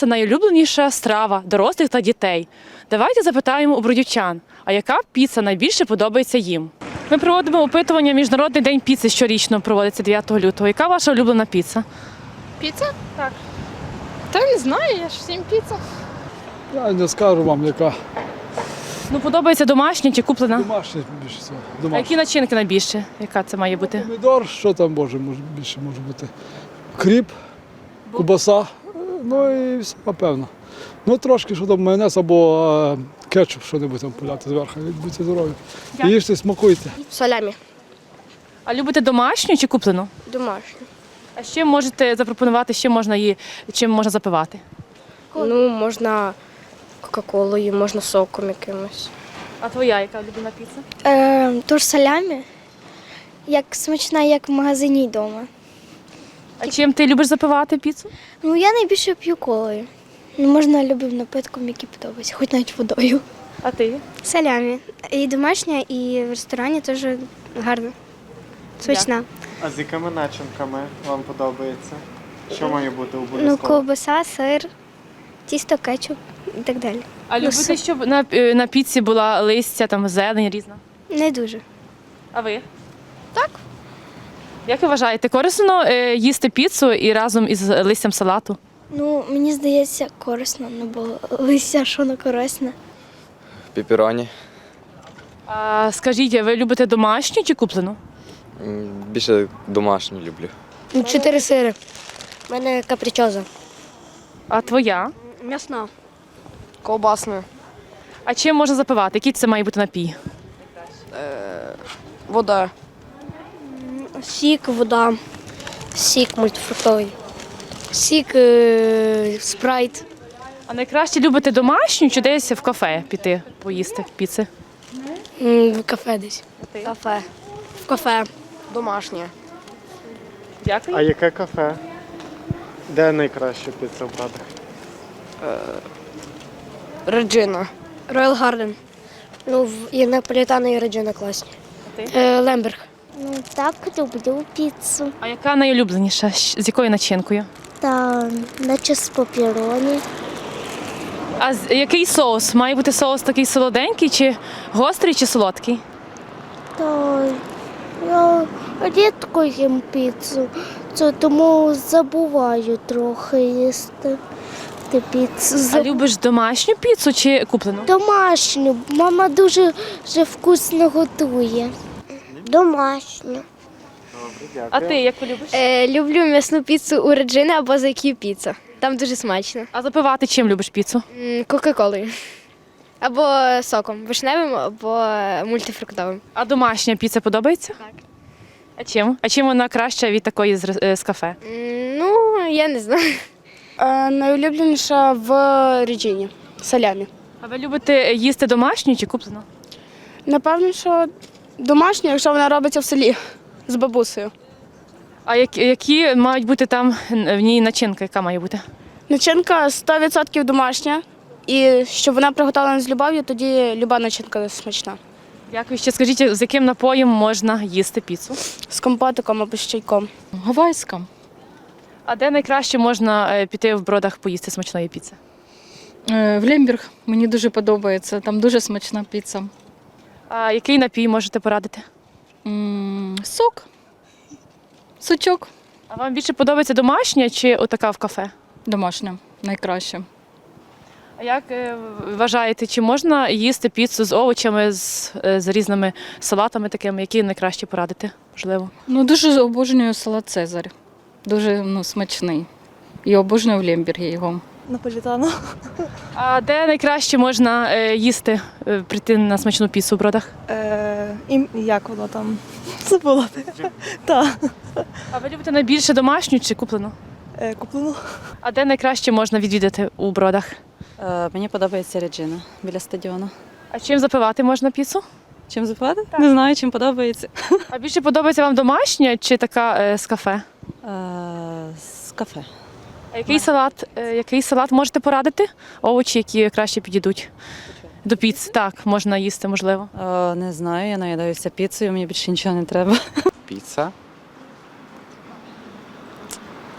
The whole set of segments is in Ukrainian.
піца найулюбленіша страва дорослих та дітей? Давайте запитаємо у бродівчан, а яка піца найбільше подобається їм? Ми проводимо опитування Міжнародний день піци щорічно проводиться 9 лютого. Яка ваша улюблена піца? Піца? Так. Та не знаю, я ж всім піца. Я не скажу вам, яка Ну, подобається домашня чи куплена? домашня більше всього. А Домашня. які начинки найбільше? Яка це має бути? Помідор, що там може, може більше може бути? Кріп, кубаса, ну і все, напевно. Ну трошки, що там майонез або е, кетчуп, що-небудь там пуляти зверху. Будьте здорові. І їжте, смакуйте. Салямі. А любите домашню чи куплену? Домашню. А ще можете запропонувати, ще можна її, чим можна запивати? Ну, можна Кока-Колою, можна соком якимось. А твоя яка улюблена піца? Е, тож салямі, як смачна, як в магазині й вдома. А чим ти любиш запивати піцу? Ну, я найбільше п'ю колою. Ну, можна любим напитком, які подобаються, хоч навіть водою. А ти? Салямі. І домашня, і в ресторані теж гарно. Смачна. А з якими начинками вам подобається? Що має бути Ну, ковбаса, сир, тісто, кетчуп і так далі. А Ну, любите, щоб на, е, на піці була листя, там зелень різна? Не дуже. А ви? Так. Як ви вважаєте, корисно е, їсти піцу і разом із листям салату? Ну, мені здається, корисно, ну бо листя, що не корисне. Пеппероні. А скажіть, ви любите домашню чи куплену? М, Більше домашню люблю. Чотири сири. У мене капричоза. А твоя? М'ясна. Ковбасна. А чим можна запивати? Який це має бути напій? Вода. Сік, вода. Сік мультифруктовий. Сік, е, спрайт. А найкраще любите домашню чи десь в кафе піти поїсти піци? М, В кафе десь. Кафе. В кафе. Домашнє. Дякую. А яке кафе? Де найкраща піца в Брадах? Реджина. Роял Гарден. Ну, в- і Наполітана і Реджина класні. А ти? Е, Лемберг. Ну, так, люблю піцу. А яка найулюбленіша? З якою начинкою? Та наче з папіроні. А з який соус? Має бути соус такий солоденький, чи гострий, чи солодкий? То я рідко їм піцу, це тому забуваю трохи їсти ти піцу. А любиш домашню піцу чи куплену? Домашню. Мама дуже вже вкусно готує. Домашню. Добре. А ти як любиш? Е, люблю м'ясну піцу у Реджини або за піца. Там дуже смачно. А запивати чим любиш піцу? М, Кока-колою. Або соком, вишневим, або мультифруктовим. А домашня піца подобається? Так. А чим? А чим вона краща від такої з, ре- е, з кафе? М, Ну, я не знаю. Е, Найулюбленіша в Реджині салямі. А ви любите їсти домашню чи куплену? Напевно, що домашня, якщо вона робиться в селі з бабусею. А які, які мають бути там в ній начинка, яка має бути? Начинка 100% домашня. І щоб вона приготовлена з любов'ю, тоді люба начинка смачна. Дякую. Ще скажіть, з яким напоєм можна їсти піцу? З компотиком або з чайком. Гавайська. А де найкраще можна е, піти в бродах поїсти смачної піци? Е, В Лемберг мені дуже подобається. Там дуже смачна піца. А який напій можете порадити? М, Сок. Сучок. А вам більше подобається домашня чи отака в кафе? Домашня. Найкраще. А як е, вважаєте, чи можна їсти піцу з овочами, з, е, з різними салатами такими, які найкраще порадити? Можливо. Ну, дуже обожнюю салат Цезарь. Дуже ну, смачний. І обожнюю в Лембергі його. Наполітано. А де найкраще можна е, їсти, е, прийти на смачну піцу в бродах? Е, і як воно там? Забула. Так. А ви любите найбільше домашню чи куплену? Е, куплену. А де найкраще можна відвідати у бродах? Е, Мені подобається Реджина біля стадіону. А чим запивати можна піцу? Чим запивати? Не знаю, чим подобається. А більше подобається вам домашня чи така е, з кафе? Е, З кафе. А який салат, е, який салат можете порадити? Овочі, які краще підійдуть до піци. Так, можна їсти, можливо. Е, Не знаю, я наїдаюся піцею, мені більше нічого не треба. Піца.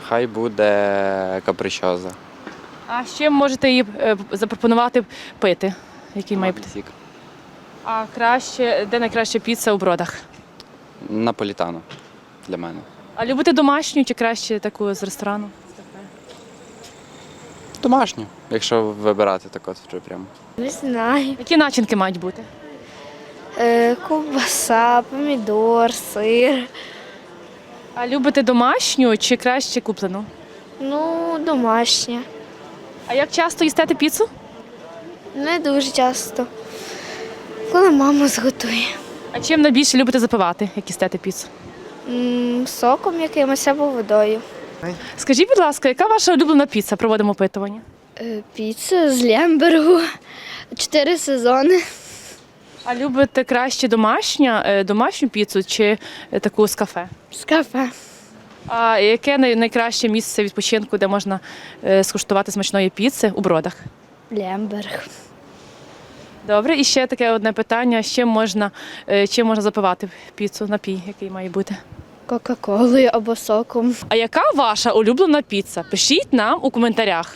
Хай буде капричоза. А з чим можете її е, запропонувати пити? Який має бути? Сік. А краще, де найкраща піца у бродах? Наполітано для мене. А любите домашню чи краще таку з ресторану? Домашню, якщо вибирати так от вже прямо. Не знаю. Які начинки мають бути? Е, ковбаса, помідор, сир. А любите домашню чи краще куплену? Ну, домашня. А як часто їстете піцу? Не дуже часто. Коли мама зготує. А чим найбільше любите запивати, як їстете піцу? М, соком якимось або водою. Скажіть, будь ласка, яка ваша улюблена піца? Проводимо опитування. Е, піца з Лембергу. Чотири сезони. А любите краще домашня, е, домашню піцу чи е, таку з кафе? З кафе. А яке найкраще місце відпочинку, де можна скуштувати смачної піци у бродах? Лемберг. Добре, і ще таке одне питання: чим можна, чим можна запивати піцу, напій, який має бути? Кока-колою або соком. А яка ваша улюблена піца? Пишіть нам у коментарях.